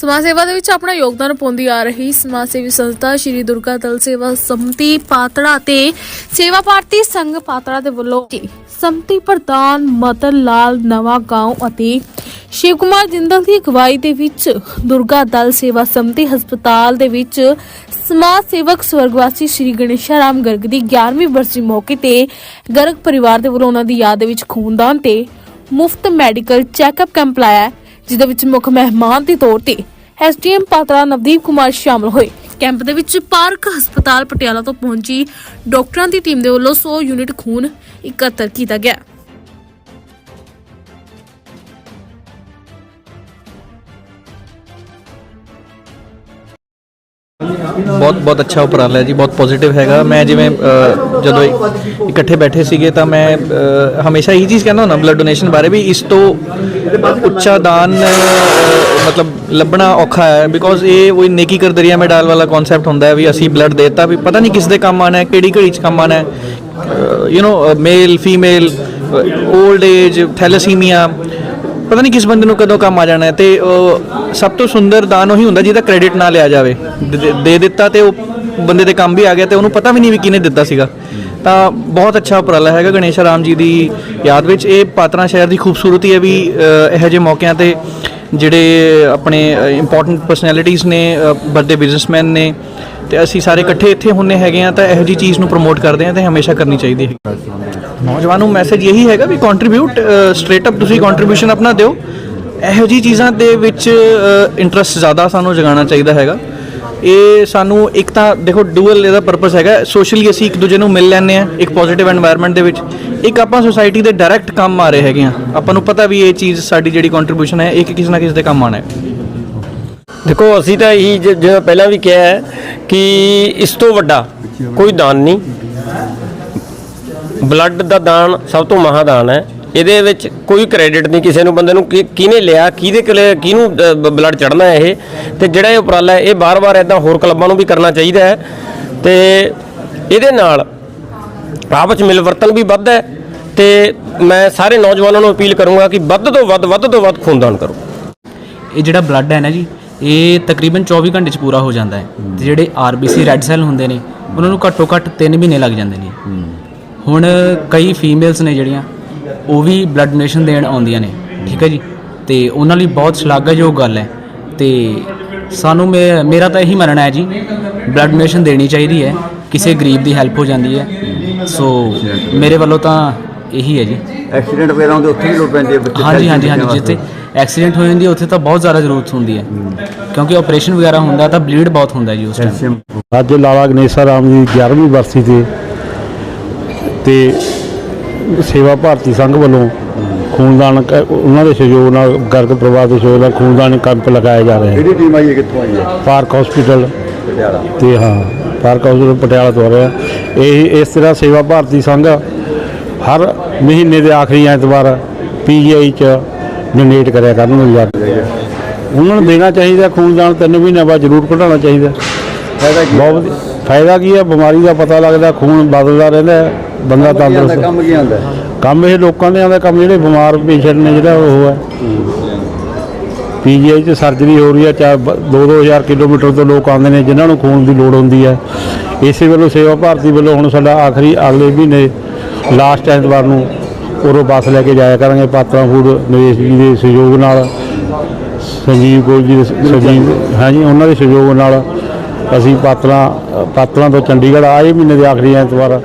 ਸਮਾਜ ਸੇਵਾ ਦੇ ਵਿੱਚ ਆਪਣਾ ਯੋਗਦਾਨ ਪਾਉਂਦੀ ਆ ਰਹੀ ਸਮਾਜ ਸੇਵੀ ਸੰਸਥਾ ਸ਼੍ਰੀ ਦੁਰਗਾ ਦਲ ਸੇਵਾ ਸਮਤੀ ਪਾਤੜਾ ਤੇ ਸੇਵਾ ਭਾਰਤੀ ਸੰਘ ਪਾਤੜਾ ਦੇ ਵੱਲੋਂ ਸਮਤੀ ਪ੍ਰਧਾਨ ਮਦਨ ਲਾਲ ਨਵਾਂ ਗਾਉਂ ਅਤੇ ਸ਼ਿਵ ਕੁਮਾਰ ਜਿੰਦਲ ਦੀ ਅਗਵਾਈ ਦੇ ਵਿੱਚ ਦੁਰਗਾ ਦਲ ਸੇਵਾ ਸਮਤੀ ਹਸਪਤਾਲ ਦੇ ਵਿੱਚ ਸਮਾਜ ਸੇਵਕ ਸਵਰਗਵਾਸੀ ਸ਼੍ਰੀ ਗਣੇਸ਼ਾ ਰਾਮ ਗਰਗ ਦੀ 11ਵੀਂ ਬਰਸੀ ਮੌਕੇ ਤੇ ਗਰਗ ਪਰਿਵਾਰ ਦੇ ਵੱਲੋਂ ਉਹਨਾਂ ਦੀ ਯਾਦ ਵਿੱਚ ਖੂਨਦਾਨ ਤੇ ਮੁਫਤ ਮੈਡੀਕਲ ਚੈੱਕਅਪ ਕੈਂਪ ਲਾਇਆ। ਹੈ, ਜਿਹਦੇ ਵਿੱਚ ਮੁੱਖ ਮਹਿਮਾਨ ਦੇ ਤੌਰ ਤੇ ਐਸਡੀਐਮ ਪਾਤਰਾ ਨਵਦੀਪ ਕੁਮਾਰ ਸ਼ਾਮਲ ਹੋਏ। ਕੈਂਪ ਦੇ ਵਿੱਚ ਪਾਰਕ ਹਸਪਤਾਲ ਪਟਿਆਲਾ ਤੋਂ ਪਹੁੰਚੀ ਡਾਕਟਰਾਂ ਦੀ ਟੀਮ ਦੇ ਵੱਲੋਂ 100 ਯੂਨਿਟ ਖੂਨ ਇਕੱਤਰ ਕੀਤਾ ਗਿਆ। ਬਹੁਤ ਬਹੁਤ ਅੱਛਾ ਉਪਰਾਲਾ ਹੈ ਜੀ, ਬਹੁਤ ਪੋਜ਼ਿਟਿਵ ਹੈਗਾ। ਮੈਂ ਜਿਵੇਂ ਜਦੋਂ ਇਕੱਠੇ ਬੈਠੇ ਸੀਗੇ ਤਾਂ ਮੈਂ ਹਮੇਸ਼ਾ ਇਹੀ ਚੀਜ਼ ਕਹਿੰਦਾ ਹੁੰਦਾ ਬਲੱਡ ਡੋਨੇਸ਼ਨ ਬਾਰੇ ਵੀ ਇਸ ਤੋਂ ਉੱਚਾ ਦਾਨ ਮਤਲਬ ਲੱਭਣਾ ਔਖਾ ਹੈ ਬਿਕੋਜ਼ ਇਹ ਕੋਈ ਨੇਕੀ ਕਰ ਦਰਿਆ ਮੇ ਡਾਲ ਵਾਲਾ ਕਨਸੈਪਟ ਹੁੰਦਾ ਹੈ ਵੀ ਅਸੀਂ ਬਲੱਡ ਦੇਤਾ ਵੀ ਪਤਾ ਨਹੀਂ ਕਿਸ ਦੇ ਕੰਮ ਆਣਾ ਹੈ, ਕਿਹੜੀ ਘੜੀ 'ਚ ਕੰਮ ਆਣਾ ਹੈ। You know male female old age thalassemia ਪਤਾ ਨਹੀਂ ਕਿਸ ਬੰਦੇ ਨੂੰ ਕਦੋਂ ਕੰਮ ਆ ਜਾਣਾ ਹੈ ਤੇ ਉਹ ਸਭ ਤੋਂ ਸੁੰਦਰ ਦਾਨ ਉਹੀ ਹੁੰਦਾ ਜਿਹਦਾ ਕ੍ਰੈਡਿਟ ਨਾ ਲਿਆ ਜਾਵੇ। ਦੇ- ਦੇ- ਦਿੱਤਾ ਤੇ ਉਹ ਬੰਦੇ ਦੇ ਕੰਮ ਵੀ ਆ ਗਿਆ ਤੇ ਉਹਨੂੰ ਪਤਾ ਵੀ ਨਹੀਂ ਵੀ ਕਿਹਨੇ ਦਿੱਤਾ ਸੀਗਾ। ਤਾਂ ਬਹੁਤ ਅੱਛਾ ਉਪਰਾਲਾ ਹੈਗਾ ਗਣੇਸ਼ਾ ਰਾਮ ਜੀ ਦੀ ਯਾਦ ਵਿੱਚ। ਇਹ ਪਾਤਰਾ ਸ਼ਹਿਰ ਦੀ ਖੂਬਸੂਰਤੀ ਹੈ ਵੀ ਅ, ਇਹੋ ਜਿਹੇ ਮੌਕਿਆਂ ਤੇ ਜਿਹੜੇ ਆਪਣੇ ਇੰਪੋਰਟੈਂਟ ਪਰਸਨੈਲਿਟੀਜ਼ ਨੇ ਵੱਡੇ ਬਿਜ਼ਨਸਮੈਨ ਨੇ ਤੇ ਅਸੀਂ ਸਾਰੇ ਇਕੱਠੇ ਇੱਥੇ ਹੁੰਨੇ ਹੈਗੇ ਆ ਤਾਂ ਇਹੋ ਜਿਹੀ ਚੀਜ਼ ਨੂੰ ਪ੍ਰਮੋਟ ਕਰਦੇ ਆ ਤੇ ਹਮੇਸ਼ਾ ਕਰਨੀ ਚਾਹੀਦੀ ਹੈ। ਨੌਜਵਾਨ ਨੂੰ ਮੈਸੇਜ ਇਹੀ ਹੈਗਾ ਵੀ ਕੰਟਰੀਬਿਊਟ ਸਟ੍ਰੇਟ ਅਪ ਤੁਸੀਂ ਕੰਟਰੀਬਿਊਸ਼ਨ ਆਪਣਾ ਦਿਓ। ਇਹੋ ਜੀ ਚੀਜ਼ਾਂ ਦੇ ਵਿੱਚ ਇੰਟਰਸਟ ਜ਼ਿਆਦਾ ਸਾਨੂੰ ਜਗਾਉਣਾ ਚਾਹੀਦਾ ਹੈਗਾ। ਇਹ ਸਾਨੂੰ ਇੱਕ ਤਾਂ, ਦੇਖੋ ਡੂਅਲ ਇਹਦਾ ਪਰਪਸ ਹੈਗਾ। ਸੋਸ਼ਲੀ ਅਸੀਂ ਇੱਕ ਦੂਜੇ ਨੂੰ ਮਿਲ ਲੈਂਦੇ ਆ ਇੱਕ ਪੋਜ਼ਿਟਿਵ এনवायरमेंट ਦੇ ਵਿੱਚ। ਇੱਕ ਆਪਾਂ ਸੋਸਾਇਟੀ ਦੇ ਡਾਇਰੈਕਟ ਕੰਮ ਆ ਰਹੇ ਹੈਗੇ ਆ ਆਪਾਂ ਨੂੰ ਪਤਾ ਵੀ ਇਹ ਚੀਜ਼ ਸਾਡੀ ਜਿਹੜੀ ਕੰਟਰੀਬਿਊਸ਼ਨ ਹੈ, ਇਹ ਕਿਸੇ ਨਾ ਕਿਸੇ ਦੇ ਕੰਮ ਆਣਾ ਹੈ। ਦੇਖੋ, ਅਸੀਂ ਤਾਂ ਇਹੀ ਜਿਹੜਾ ਪਹਿਲਾਂ ਵੀ ਕਿਹਾ ਹੈ ਕਿ ਇਸ ਤੋਂ ਵੱਡਾ ਕੋਈ ਦਾਨ ਨਹੀਂ। ਬਲੱਡ ਦਾ ਦਾਨ ਸਭ ਤੋਂ ਮਹਾਦਾਨ ਹੈ। ਇਹਦੇ ਵਿੱਚ ਕੋਈ ਕ੍ਰੈਡਿਟ ਨਹੀਂ ਕਿਸੇ ਨੂੰ ਬੰਦੇ ਨੂੰ ਕਿ ਕਿਹਨੇ ਲਿਆ ਕਿਹਦੇ ਕੋਲੇ ਕਿਹਨੂੰ ਬਲੱਡ ਚੜਨਾ ਹੈ ਇਹ। ਤੇ ਜਿਹੜਾ ਇਹ ਉਪਰਾਲਾ ਹੈ ਇਹ ਬਾਰ-ਬਾਰ ਇਦਾਂ ਹੋਰ ਕਲੱਬਾਂ ਨੂੰ ਵੀ ਕਰਨਾ ਚਾਹੀਦਾ ਹੈ। ਤੇ ਇਹਦੇ ਨਾਲ ਆਪਸ 'ਚ ਮਿਲਵਰਤਨ ਵੀ ਵੱਧਦਾ ਹੈ। ਤੇ ਮੈਂ ਸਾਰੇ ਨੌਜਵਾਨਾਂ ਨੂੰ ਅਪੀਲ ਕਰੂੰਗਾ ਕਿ ਵੱਧ ਤੋਂ ਵੱਧ ਵੱਧ ਤੋਂ ਵੱਧ ਖੂਨਦਾਨ ਕਰੋ। ਇਹ ਜਿਹੜਾ ਬਲੱਡ ਹੈ ਨਾ ਜੀ ਇਹ ਤਕਰੀਬਨ 24 ਘੰਟੇ ਚ ਪੂਰਾ ਹੋ ਜਾਂਦਾ ਹੈ। ਤੇ ਜਿਹੜੇ ਆਰਬੀਸੀ ਰੈੱਡ ਸੈੱਲ ਹੁੰਦੇ ਨੇ ਉਹਨਾਂ ਨੂੰ ਘੱਟੋ ਘੱਟ 3 ਮਹੀਨੇ ਲੱਗ ਜਾਂਦੇ ਨੇ। ਹੁਣ ਕਈ ਫੀਮੇਲਸ ਨੇ ਜਿਹੜੀਆਂ ਉਹ ਵੀ ਬਲੱਡ ਡੋਨੇਸ਼ਨ ਦੇਣ ਆਉਂਦੀਆਂ ਨੇ ਠੀਕ ਹੈ ਜੀ? ਤੇ ਉਹਨਾਂ ਲਈ ਬਹੁਤ ਸ਼ਲਾਘਾਯੋਗ ਗੱਲ ਹੈ। ਤੇ ਸਾਨੂੰ ਮੇ- ਮੇਰਾ ਤਾਂ ਇਹੀ ਮੰਨਣਾ ਹੈ ਜੀ ਬਲੱਡ ਡੋਨੇਸ਼ਨ ਦੇਣੀ ਚਾਹੀਦੀ ਹੈ ਕਿਸੇ ਗਰੀਬ ਦੀ ਹੈਲਪ ਹੋ ਜਾਂਦੀ ਹੈ। ਸੋ ਮੇਰੇ ਵੱਲੋਂ ਤਾਂ ਇਹੀ ਹੈ ਜੀ। ਐਕਸੀਡੈਂਟ ਵਗੈਰਾ ਹੁੰਦੇ ਉੱਥੇ ਵੀ ਲੋੜ ਪੈਂਦੀ ਹੈ ਬੱਚੇ ਹਾਂਜੀ ਹਾਂਜੀ ਹਾਂਜੀ। ਜਿੱਥੇ ਐਕਸੀਡੈਂਟ ਹੋ ਜਾਂਦੀ ਹੈ ਉੱਥੇ ਤਾਂ ਬਹੁਤ ਜ਼ਿਆਦਾ ਜ਼ਰੂਰਤ ਹੁੰਦੀ ਹੈ। ਕਿਉਂਕਿ ਆਪਰੇਸ਼ਨ ਵਗੈਰਾ ਹੁੰਦਾ ਤਾਂ ਬਲੀਡ ਬਹੁਤ ਹੁੰਦਾ ਜੀ ਉਸ ਟਾਈਮ ਅੱਜ ਲਾਲਾ ਗਣੇਸ਼ਾ ਰਾਮ ਜੀ ਦੀ 11ਵੀਂ ਬਰਸੀ ਤੇ ਤੇ ਸੇਵਾ ਭਾਰਤੀ ਸੰਘ ਵੱਲੋਂ ਖੂਨਦਾਨ ਕ- ਉਹਨਾਂ ਦੇ ਸਹਿਯੋਗ ਨਾਲ ਗਰਗ ਪਰਿਵਾਰ ਦੇ ਸਹਿਯੋਗ ਨਾਲ ਖੂਨਦਾਨ ਕੈਂਪ ਲਗਾਏ ਜਾ ਰਹੇ ਹਨ ਕਿਹੜੀ ਟੀਮ ਆਈ ਹੈ ਕਿੱਥੋਂ ਆਈ ਹੈ? Park hospital. ਪਟਿਆਲਾ। ਤੇ ਹਾਂ ਪਾਰਕ ਹਸਪੀਟਲ ਪਟਿਆਲਾ ਤੋਂ ਆ ਰਿਹਾ। ਇਹ ਇਸ ਤਰ੍ਹਾਂ ਸੇਵਾ ਭਾਰਤੀ ਸੰਘ ਹਰ ਮਹੀਨੇ ਦੇ ਆਖਰੀ ਐਤਵਾਰ ਪੀਜੀਆਈ ਚ ਡੋਨੇਟ ਕਰਿਆ ਕਰਨਗੇ ਜਾ ਕੇ। ਉਹਨਾਂ ਨੂੰ ਦੇਣਾ ਚਾਹੀਦਾ ਖੂਨਦਾਨ ਤਿੰਨ ਮਹੀਨਿਆਂ ਬਾਅਦ ਜ਼ਰੂਰ ਕਢਾਉਣਾ ਚਾਹੀਦਾ। ਫਾਇਦਾ ਕੀ ਬਹੁਤ। ਫਾਇਦਾ ਕੀ ਹੈ? ਬਿਮਾਰੀ ਦਾ ਪਤਾ ਲੱਗਦਾ ਖੂਨ ਬਦਲਦਾ ਰਹਿੰਦਾ ਹੈ, ਬੰਦਾ ਤੰਦਰੁਸਤ। ਕੰਮ ਕੀ ਆਉਂਦਾ ਕੰਮ ਇਹ ਲੋਕਾਂ ਦੇ ਆਉਂਦਾ ਕੰਮ ਜਿਹੜੇ ਬਿਮਾਰ ਪੇਸ਼ੈਂਟ ਨੇ ਜਿਹੜਾ ਉਹ ਹੈ। ਪੀਜੀਆਈ 'ਚ ਸਰਜਰੀ ਹੋ ਰਹੀ ਹੈ ਚਾ 2-2000 ਕਿਲੋਮੀਟਰ ਤੋਂ ਲੋਕ ਆਉਂਦੇ ਨੇ ਜਿਨ੍ਹਾਂ ਨੂੰ ਖੂਨ ਦੀ ਲੋੜ ਹੁੰਦੀ ਹੈ। ਇਸੇ ਵੱਲੋਂ ਸੇਵਾ ਭਾਰਤੀ ਵੱਲੋਂ ਹੁਣ ਸਾਡਾ ਆਖਰੀ ਅਗਲੇ ਮਹੀਨੇ ਲਾਸਟ ਐਤਵਾਰ ਨੂੰ ਉਰੋਂ ਬੱਸ ਲੈ ਕੇ ਜਾਇਆ ਕਰਾਂਗੇ ਪਾਤਰਾ ਫੂਡ ਨਰੇਸ਼ ਜੀ ਦੇ ਸਹਿਯੋਗ ਨਾਲ। ਸੰਜੀਵ ਗੋਲ ਜੀ ਦੇ ਸੰਜੀਵ ਹਾਂਜੀ ਉਹਨਾਂ ਦੇ ਸਹਿਯੋਗ ਨਾਲ ਅਸੀਂ ਪਾਤਰਾ ਪਾਤਰਾ ਤੋਂ ਚੰਡੀਗੜ੍ਹ ਆਏ ਮਹੀਨੇ ਦੇ ਆਖਰੀ ਐਤਵਾਰ।